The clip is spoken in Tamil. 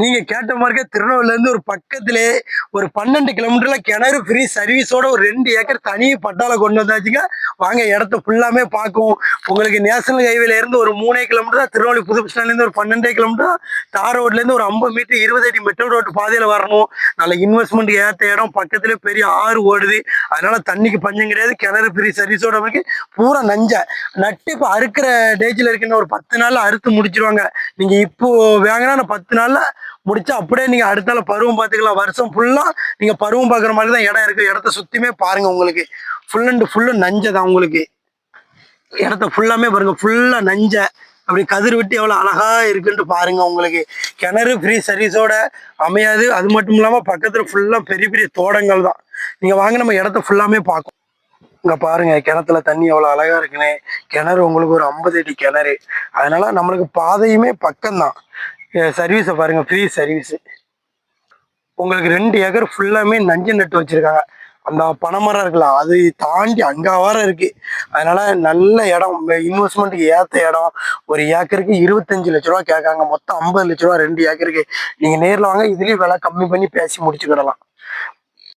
நீங்க கேட்ட மாதிரிக்கே திருநெல்வேலியிலேருந்து ஒரு பக்கத்திலே ஒரு பன்னெண்டு கிலோமீட்டர்ல கிணறு ஃப்ரீ சர்வீஸோட ஒரு ரெண்டு ஏக்கர் தனி பட்டால கொண்டு வந்தாச்சுங்க. வாங்க இடத்த ஃபுல்லாமே பார்க்கும் உங்களுக்கு நேஷனல் ஹைவேல இருந்து ஒரு மூணே கிலோமீட்டர் தான் திருநெல்வேலி புது பஸ் ஒரு பன்னெண்டே கிலோமீட்டர் தார் ரோட்லேருந்து ஒரு ஐம்பது மீட்டர் இருபது அடி மெட்ரோ ரோட்டு பாதையில வரணும். நல்ல இன்வெஸ்ட்மெண்ட் ஏத்த இடம். பக்கத்துல பெரிய ஆறு ஓடுது. அதனால தண்ணிக்கு பஞ்சம் கிடையாது. கிணறு ஃப்ரீ சர்வீஸோட நமக்கு பூரா நஞ்ச. நட்டு இப்போ அறுக்கிற டேஜில் இருக்கின்ற ஒரு பத்து நாளில் அறுத்து முடிச்சிருவாங்க. நீங்க இப்போ வாங்கினா நான் பத்து நாள்ல முடிச்சா அப்படியே நீங்க அடுத்த நாள் பருவம் பார்த்துக்கலாம் வருஷம் ஃபுல்லா நீங்க பருவம் பார்க்குற மாதிரி தான் இடம் இருக்கு. இடத்த சுத்தியுமே பாருங்க உங்களுக்கு. ஃபுல் அண்ட் ஃபுல்லு நஞ்சை தான் உங்களுக்கு. இடத்த ஃபுல்லாமே பாருங்க. ஃபுல்லா நஞ்ச. அப்படி கதிர் விட்டு எவ்வளோ அழகா இருக்குன்ட்டு பாருங்க உங்களுக்கு. கிணறு ஃப்ரீ சர்வீஸோட அமையாது. அது மட்டும் இல்லாம பக்கத்துல ஃபுல்லா பெரிய பெரிய தோட்டங்கள் தான். நீங்க வாங்க நம்ம இடத்த ஃபுல்லாமே பார்க்கும் இங்க பாருங்க கிணத்துல தண்ணி எவ்வளவு அழகா இருக்குன்னு கிணறு உங்களுக்கு ஒரு ஐம்பது அடி கிணறு. அதனால நம்மளுக்கு பாதையுமே பக்கம்தான். சர்வீஸை பாருங்கள் ஃப்ரீ சர்வீஸு உங்களுக்கு ரெண்டு ஏக்கர் ஃபுல்லாமே நஞ்சு நட்டு வச்சுருக்காங்க. அந்த பனைமரம் இருக்குல்ல அது தாண்டி அங்க வர அதனால் நல்ல இடம் இன்வெஸ்ட்மெண்ட்டுக்கு ஏற்ற இடம். ஒரு ஏக்கருக்கு இருபத்தஞ்சு லட்ச ரூபா கேட்காங்க. மொத்தம் ஐம்பது லட்ச ரூபா ரெண்டு ஏக்கருக்கு. நீங்கள் நேரில் வாங்க இதுலேயும் விலை கம்மி பண்ணி பேசி முடிச்சுக்கிடலாம்.